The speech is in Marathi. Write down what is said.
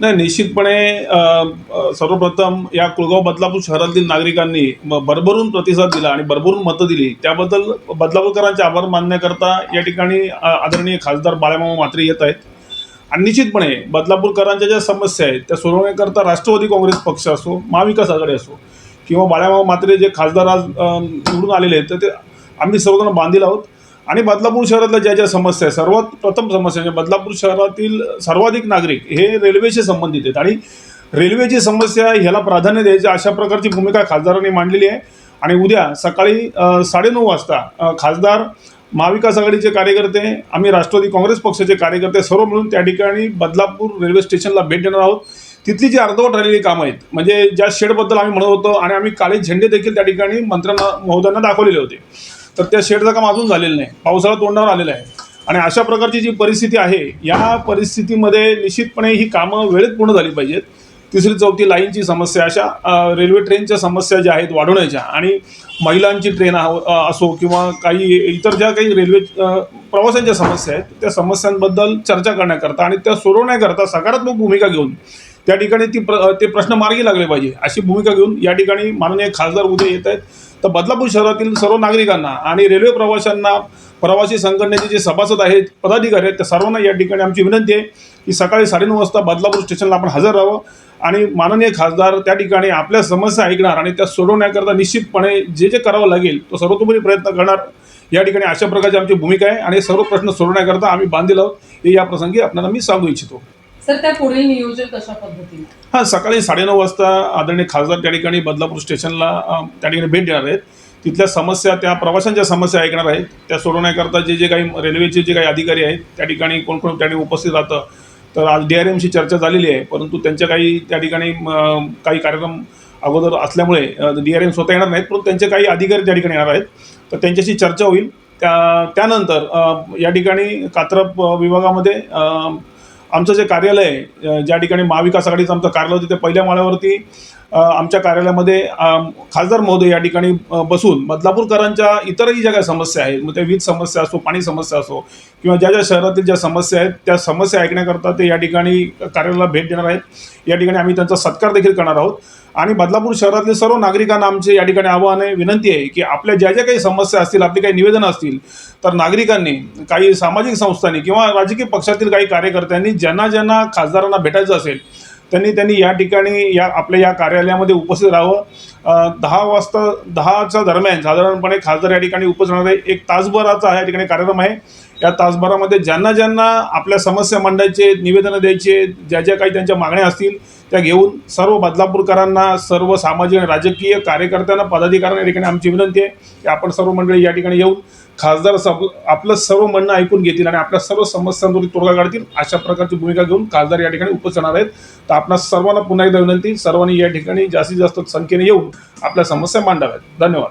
नाही निश्चितपणे सर्वप्रथम या कुळगाव बदलापूर शहरातील नागरिकांनी म- भरभरून प्रतिसाद दिला आणि भरभरून मतं दिली. त्याबद्दल बदलापूरकरांचे आभार मानण्याकरता या ठिकाणी आदरणीय खासदार बाळामामा मात्रे येत आहेत. आणि निश्चितपणे बदलापूरकरांच्या ज्या समस्या आहेत त्या सोडवण्याकरता राष्ट्रवादी काँग्रेस पक्ष असो महाविकास आघाडी असो किंवा बाळामामा मात्रे जे खासदार आज निवडून आलेले आहेत तर ते आम्ही सर्वजण बांधील आहोत. आणि बदलापूर शहरातल्या ज्या ज्या समस्या आहेत सर्वात प्रथम समस्या म्हणजे बदलापूर शहरातील सर्वाधिक नागरिक हे रेल्वेशी संबंधित आहेत. आणि रेल्वेची समस्या ह्याला प्राधान्य द्यायची अशा प्रकारची भूमिका खासदारांनी मांडलेली आहे. आणि उद्या सकाळी साडेनऊ वाजता खासदार महाविकास आघाडीचे कार्यकर्ते आम्ही राष्ट्रवादी काँग्रेस पक्षाचे कार्यकर्ते सर्व मिळून त्या ठिकाणी बदलापूर रेल्वे स्टेशनला भेट देणार आहोत. तिथली जी अर्धवट राहिलेली कामं आहेत म्हणजे ज्या शेडबद्दल आम्ही म्हणत होतो आणि आम्ही काळे झेंडे देखील त्या ठिकाणी मंत्र्यांना महोदयांना दाखवलेले होते. तर त्या शेडचं काम अजून झालेलं नाही. पावसाळा तोंडावर आलेला आहे. आणि अशा प्रकारची जी परिस्थिती आहे या परिस्थितीमध्ये निश्चितपणे ही कामं वेळेत पूर्ण झाली पाहिजेत. तिसरी चौथी लाईनची समस्या अशा रेल्वे ट्रेनच्या समस्या ज्या आहेत वाढवण्याच्या आणि महिलांची ट्रेन असो किंवा काही इतर ज्या काही रेल्वे प्रवाशांच्या समस्या आहेत त्या समस्यांबद्दल चर्चा करण्याकरता आणि त्या सोडवण्याकरता सकारात्मक भूमिका घेऊन त्या ठिकाणी ती प्र ते प्रश्न मार्गी लागले पाहिजे अशी भूमिका घेऊन या ठिकाणी माननीय खासदार उदय येत आहेत. तर बदलापूर शहरातील सर्व नागरिकांना आणि रेल्वे प्रवाशांना प्रवासी संघटनेचे जे सभासद आहेत पदाधिकारी आहेत त्या सर्वांना या ठिकाणी आमची विनंती आहे की सकाळी साडेनऊ वाजता बदलापूर स्टेशनला आपण हजर राहावं आणि माननीय खासदार त्या ठिकाणी आपल्या समस्या ऐकणार आणि त्या सोडवण्याकरता निश्चितपणे जे जे करावं लागेल तो सर्वतोपरी प्रयत्न करणार. या ठिकाणी अशा प्रकारची आमची भूमिका आहे आणि सर्व प्रश्न सोडवण्याकरता आम्ही बांधील आहोत. हे या प्रसंगी आपल्याला मी सांगू इच्छितो. सर त्या पुढील नियोजन कशा पद्धतीने? हां सकाळी साडेनऊ वाजता आदरणीय खासदार त्या ठिकाणी बदलापूर स्टेशनला अ, त्या ठिकाणी भेट देणार आहेत. तिथल्या समस्या त्या प्रवाशांच्या समस्या ऐकणार आहेत. त्या सोडवण्याकरता जे जे काही रेल्वेचे जे काही अधिकारी आहेत त्या ठिकाणी कोण कोण त्या ठिकाणी उपस्थित राहतं. तर आज डी आर एमशी चर्चा झालेली आहे परंतु त्यांच्या काही त्या ठिकाणी म, काही कार्यक्रम अगोदर असल्यामुळे डी आर एम स्वतः येणार नाहीत परंतु त्यांचे काही अधिकारी त्या ठिकाणी येणार आहेत. तर त्यांच्याशी चर्चा होईल. त्या त्यानंतर अ, या ठिकाणी कात्रप अ, विभागामध्ये अ, आमचं जे कार्यालय ज्या ठिकाणी महाविकास आघाडीचं आमचं कार्यालय होतं ते पहिल्या माळ्यावरती आमच्या कार्यालयामध्ये खासदार महोदय या ठिकाणी बसून बदलापूरकरांच्या इतरही ज्या काही समस्या आहेत मग त्या वीज समस्या असो पाणी समस्या असो किंवा ज्या ज्या शहरातील ज्या समस्या आहेत त्या समस्या ऐकण्याकरता ते या ठिकाणी कार्यालयाला भेट देणार आहेत. या ठिकाणी आम्ही त्यांचा सत्कार देखील करणार आहोत. आणि बदलापूर शहरातले सर्व नागरिकांना आमचे या ठिकाणी आव्हान आहे विनंती आहे की आपल्या ज्या ज्या काही समस्या असतील आपली काही निवेदनं असतील तर नागरिकांनी काही सामाजिक संस्थांनी किंवा राजकीय पक्षातील काही कार्यकर्त्यांनी ज्यांना ज्यांना खासदारांना भेटायचं असेल त्यांनी त्यांनी या ठिकाणी या आपल्या या कार्यालयामध्ये उपस्थित राहावं. दहा वाजता दहाच्या दरम्यान साधारणपणे खासदार या ठिकाणी उपस्थित राहणार आहे. एक तासभराचा या ठिकाणी कार्यक्रम आहे. या तासभरामध्ये ज्यांना ज्यांना आपल्या समस्या मांडायचे निवेदनं द्यायचे ज्या ज्या काही त्यांच्या मागण्या असतील त्या घेऊन सर्व बदलापूरकरांना सर्व सामाजिक आणि राजकीय कार्यकर्त्यांना पदाधिकाऱ्यांना या ठिकाणी आमची विनंती आहे की आपण सर्व मंडळी या ठिकाणी येऊन खासदार सब आपलं सर्व म्हणणं ऐकून घेतील आणि आपल्या सर्व समस्यांवर तोडगा काढतील अशा प्रकारची भूमिका घेऊन खासदार या ठिकाणी उपस्थित आहेत. तर आपणा सर्वांना पुन्हा एकदा विनंती सर्वांनी या ठिकाणी जास्तीत जास्त संख्येने येऊन आपल्या समस्या मांडाव्यात. धन्यवाद.